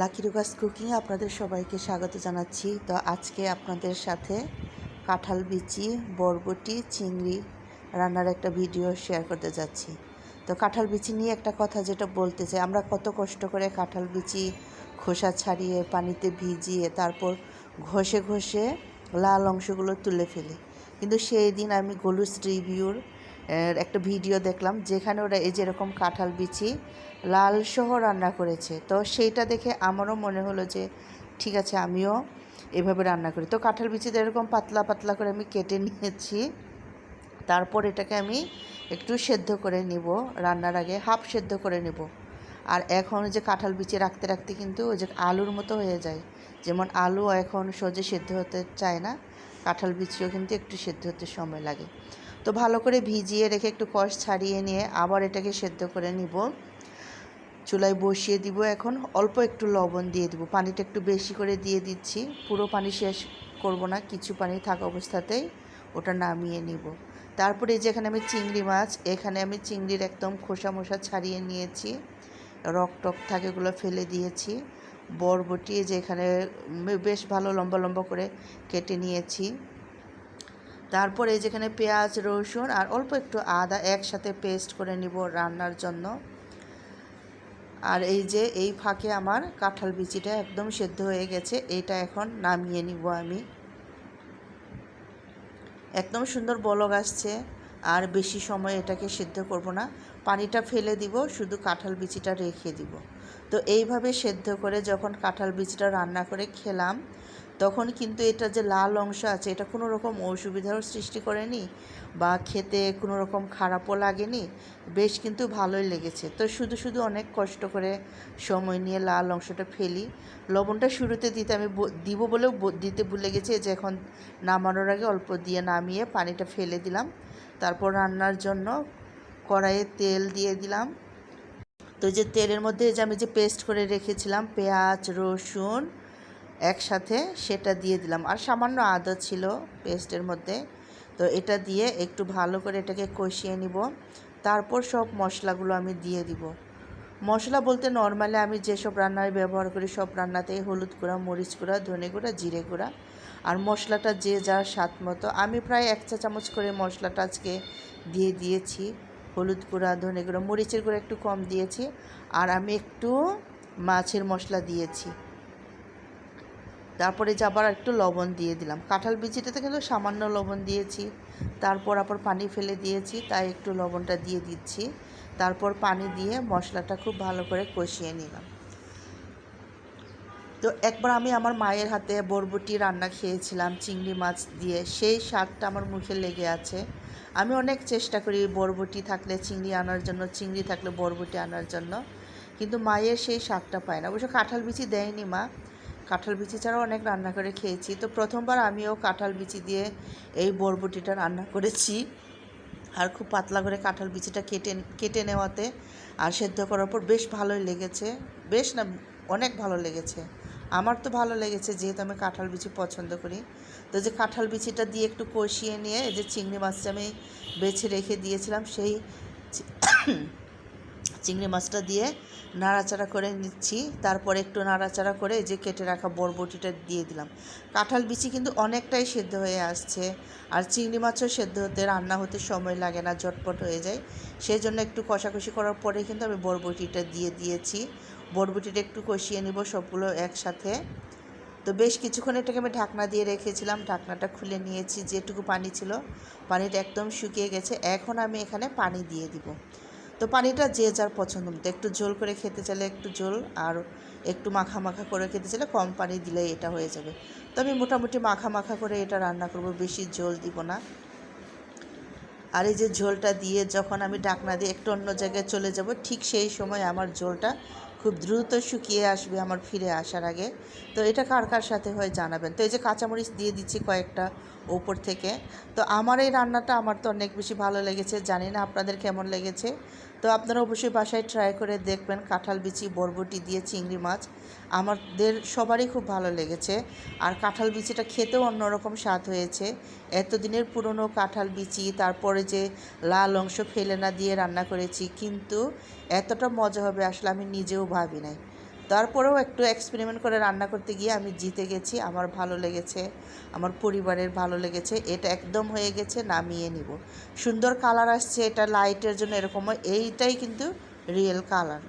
Lucky রুকাস কুকিংয়ে আপনাদের সবাইকে স্বাগত জানাচ্ছি। তো আজকে আপনাদের সাথে কাঁঠাল বিচি, বরবটি, চিংড়ি রান্নার একটা ভিডিও শেয়ার করতে যাচ্ছি। তো কাঁঠাল বিচি নিয়ে একটা কথা যেটা বলতে চাই, আমরা কত কষ্ট করে কাঁঠাল বিচি খোসা ছাড়িয়ে, পানিতে ভিজিয়ে, তারপর ঘষে ঘষে লাল অংশগুলো তুলে ফেলি। কিন্তু সেই দিন আমি গোলুস রিভিউর একটা ভিডিও দেখলাম যেখানে ওরা এই যেরকম কাঁঠাল বিচি লাল সহ রান্না করেছে। তো সেইটা দেখে আমারও মনে হলো যে, ঠিক আছে, আমিও এভাবে রান্না করি। তো কাঁঠাল বিচিতে এরকম পাতলা পাতলা করে আমি কেটে নিয়েছি। তারপর এটাকে আমি একটু সেদ্ধ করে নিব। রান্নার আগে হাফ সেদ্ধ করে নেব। আর এখন যে কাঁঠাল বিচি রাখতে রাখতে কিন্তু ওই যে আলুর মতো হয়ে যায়। যেমন আলু এখন সহজে সেদ্ধ হতে চায় না, কাঁঠাল বিচিও কিন্তু একটু সেদ্ধ হতে সময় লাগে। তো ভালো করে ভিজিয়ে রেখে একটু কষ ছাড়িয়ে নিয়ে আবার এটাকে সেদ্ধ করে নিব। চুলায় বসিয়ে দিব এখন, অল্প একটু লবণ দিয়ে দিব। পানিটা একটু বেশি করে দিয়ে দিচ্ছি। পুরো পানি শেষ করব না, কিছু পানি থাকা অবস্থাতেই ওটা নামিয়ে নিব। তারপরে যে এখানে আমি চিংড়ি মাছ, এখানে আমি চিংড়ির একদম খোসা মোসা ছাড়িয়ে নিয়েছি। রক টক থাকে এগুলো ফেলে দিয়েছি। বরবটি যে এখানে বেশ ভালো লম্বা লম্বা করে কেটে নিয়েছি। তারপরে এই যেখানে পেঁয়াজ, রসুন আর অল্প একটু আদা একসাথে পেস্ট করে নিব রান্নার জন্য। আর এই যে, এই ফাঁকে আমার কাঁঠাল বিচিটা একদম সেদ্ধ হয়ে গেছে। এইটা এখন নামিয়ে নিব আমি। একদম সুন্দর বলক আসছে। আর বেশি সময় এটাকে সেদ্ধ করব না। পানিটা ফেলে দিব, শুধু কাঁঠাল বিচিটা রেখে দিব। তো এইভাবে সেদ্ধ করে যখন কাঁঠাল বিচিটা রান্না করে খেলাম তখন কিন্তু এটা যে লাল অংশ আছে, এটা কোনো রকম অসুবিধারও সৃষ্টি করেনি বা খেতে কোনো রকম খারাপও লাগেনি, বেশ কিন্তু ভালোই লেগেছে। তো শুধু শুধু অনেক কষ্ট করে সময় নিয়ে লাল অংশটা ফেলি। লবণটা শুরুতে দিতে আমি দিব বলেও দিতে ভুলে গেছি যে এখন নামানোর আগে অল্প দিয়ে নামিয়ে পানিটা ফেলে দিলাম। তারপর রান্নার জন্য কড়াইয়ে তেল দিয়ে দিলাম। তো যে তেলের মধ্যে যে আমি যে পেস্ট করে রেখেছিলাম, পেঁয়াজ, রসুন একসাথে সেটা দিয়ে দিলাম। আর সামান্য আদা ছিল পেস্টের মধ্যে। তো এটা দিয়ে একটু ভালো করে এটাকে কষিয়ে নিব। তারপর সব মশলাগুলো আমি দিয়ে দিব। মশলা বলতে নর্মালি আমি যেসব রান্নায় ব্যবহার করি সব রান্নাতেই হলুদ গুঁড়া, মরিচ গুঁড়া, ধনে গুঁড়া, জিরে গুঁড়া। আর মশলাটা যে যার স্বাদ মতো। আমি প্রায় এক চা চামচ করে মশলাটা আজকে দিয়ে দিয়েছি। হলুদ গুঁড়া, ধনে গুঁড়া, মরিচের গুঁড়া একটু কম দিয়েছি। আর আমি একটু মাছের মশলা দিয়েছি। তারপরে যে আবার একটু লবণ দিয়ে দিলাম। কাঁঠাল বিচিটাতে কিন্তু সামান্য লবণ দিয়েছি। তারপর আবার পানি ফেলে দিয়েছি, তাই একটু লবণটা দিয়ে দিচ্ছি। তারপর পানি দিয়ে মশলাটা খুব ভালো করে কষিয়ে নিলাম। তো একবার আমি আমার মায়ের হাতে বরবটি রান্না খেয়েছিলাম, চিংড়ি মাছ দিয়ে। সেই স্বাদটা আমার মুখে লেগে আছে। আমি অনেক চেষ্টা করি বরবটি থাকলে চিংড়ি আনার জন্য, চিংড়ি থাকলে বরবটি আনার জন্য। কিন্তু মায়ের সেই স্বাদটা পায় না। অবশ্য কাঁঠাল বিচি দেয়নি মা। কাঁঠাল বিচি ছাড়াও অনেক রান্না করে খেয়েছি। তো প্রথমবার আমিও কাঁঠাল বিচি দিয়ে এই বরবটিটা রান্না করেছি। আর খুব পাতলা করে কাঁঠাল বিচিটা কেটে কেটে নেওয়াতে আর সেদ্ধ করার পর বেশ ভালোই লেগেছে। বেশ না, অনেক ভালো লেগেছে। আমার তো ভালো লেগেছে যেহেতু আমি কাঁঠাল বিচি পছন্দ করি। তো যে কাঁঠাল বিচিটা দিয়ে একটু কষিয়ে নিয়ে এই যে চিংড়ি মাছটা আমি বেছে রেখে দিয়েছিলাম, সেই চিংড়ি মাছটা দিয়ে নাড়াচাড়া করে নিচ্ছি। তারপরে একটু নাড়াচাড়া করে যে কেটে রাখা বরবটিটা দিয়ে দিলাম। কাঁঠাল বিচি কিন্তু অনেকটাই সেদ্ধ হয়ে আসছে আর চিংড়ি মাছও সেদ্ধ হতে, রান্না হতে সময় লাগে না, ঝটপট হয়ে যায়। সেই জন্য একটু কষাকষি করার পরে কিন্তু আমি বরবটিটা দিয়ে দিয়েছি। বরবটিটা একটু কষিয়ে নিব সবগুলো একসাথে। তো বেশ কিছুক্ষণ এটাকে আমি ঢাকনা দিয়ে রেখেছিলাম। ঢাকনাটা খুলে নিয়েছি, যেটুকু পানি ছিল। পানিটা একদম শুকিয়ে গেছে। এখন আমি এখানে পানি দিয়ে দিব। তো পানিটা যে যার পছন্দ মতো। একটু ঝোল করে খেতে চাইলে একটু ঝোল আর একটু মাখা মাখা করে খেতে চাইলে কম পানি দিলেই এটা হয়ে যাবে। তো আমি মোটামুটি মাখা মাখা করে এটা রান্না করব, বেশি ঝোল দিব না। আর এই যে ঝোলটা দিয়ে যখন আমি ডাকনা দিয়ে একটু অন্য জায়গায় চলে যাব, ঠিক সেই সময় আমার ঝোলটা খুব দ্রুত শুকিয়ে আসবে আমার ফিরে আসার আগে। তো এটা কার কার সাথে হয় জানাবেন। তো এই যে কাঁচামরিচ দিয়ে দিচ্ছি কয়েকটা ওপর থেকে। তো আমার এই রান্নাটা আমার তো অনেক বেশি ভালো লেগেছে, জানি না আপনাদের কেমন লেগেছে। তো আপনারা অবশ্যই বাসায় ট্রাই করে দেখবেন, কাঁঠাল বিচি, বরবটি দিয়ে চিংড়ি মাছ। আমাদের সবারই খুব ভালো লেগেছে। আর কাঁঠাল বিচিটা খেতেও অন্যরকম স্বাদ হয়েছে। এতদিনের পুরনো কাঁঠাল বিচি, তারপরে যে লাল অংশ ফেলে না দিয়ে রান্না করেছি, কিন্তু এতটা মজা হবে আসলে আমি নিজেও ভাবি নাই তারপরেও একটু এক্সপেরিমেন্ট করে রান্না করতে গিয়ে আমি জিতে গেছি আমার ভালো লেগেছে, আমার পরিবারের ভালো লেগেছে, এটা একদম হয়ে গেছে, নামিয়ে নিব সুন্দর কালার আসছে, এটা লাইটের জন্য এরকম। এইটাই কিন্তু রিয়েল কালার